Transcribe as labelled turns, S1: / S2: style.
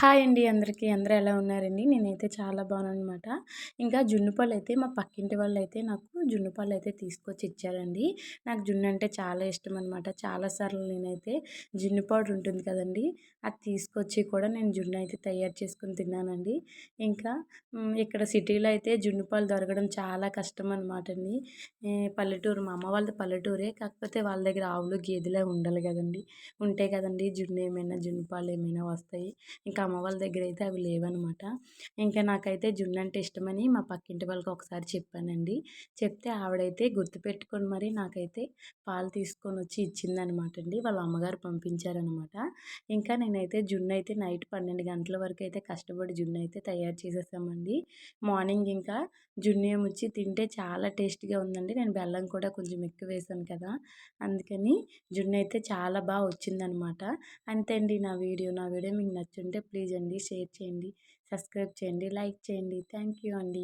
S1: Hi అండి అందరికీ. అందరూ ఎలా ఉన్నారండి? నేనైతే చాలా బాగున్నానమాట ఇంకా జున్ను పాలు అయితే మా పక్కింటి వాళ్ళు అయితే నాకు జున్ను పాలు అయితే తీసుకొచ్చి ఇచ్చారండి. నాకు జున్ను అంటే చాలా ఇష్టం అనమాట చాలాసార్లు నేనైతే జున్ను పౌడర్ ఉంటుంది కదండి అది తీసుకొచ్చి కూడా నేను జున్ను అయితే తయారు చేసుకుని తిన్నానండి. ఇంకా ఇక్కడ సిటీలో అయితే జున్ను పాలు దొరకడం చాలా కష్టం అనమాట అండి పల్లెటూరు మా అమ్మ వాళ్ళది పల్లెటూరే. కాకపోతే వాళ్ళ దగ్గర ఆవులు గేదెలే ఉండాలి కదండి. ఉంటే కదండి జున్ను ఏమైనా జున్ను పాలు ఏమైనా వస్తాయి. ఇంకా అమ్మ వాళ్ళ దగ్గర అయితే అవి లేవనమాట. ఇంకా నాకైతే జున్ను అంటే ఇష్టమని మా పక్కింటి వాళ్ళకి ఒకసారి చెప్పానండి. చెప్తే ఆవిడైతే గుర్తుపెట్టుకొని మరి నాకైతే పాలు తీసుకొని వచ్చి ఇచ్చిందనమాట అండి. వాళ్ళ అమ్మగారు పంపించారనమాట. ఇంకా నేనైతే జున్ను అయితే నైట్ పన్నెండు గంటల వరకు అయితే కష్టపడి జున్ను అయితే తయారు చేసేసామండి. మార్నింగ్ ఇంకా జున్ను ఏమొచ్చి తింటే చాలా టేస్ట్గా ఉందండి. నేను బెల్లం కూడా కొంచెం ఎక్కువ వేసాను కదా అందుకని జున్ను అయితే చాలా బాగా వచ్చిందనమాట. అంతే అండి నా వీడియో. నా వీడియో మీకు నచ్చుంటే ప్లీజ్ అండి షేర్ చేయండి సబ్స్క్రైబ్ చేయండి లైక్ చేయండి. థ్యాంక్ యూ అండి.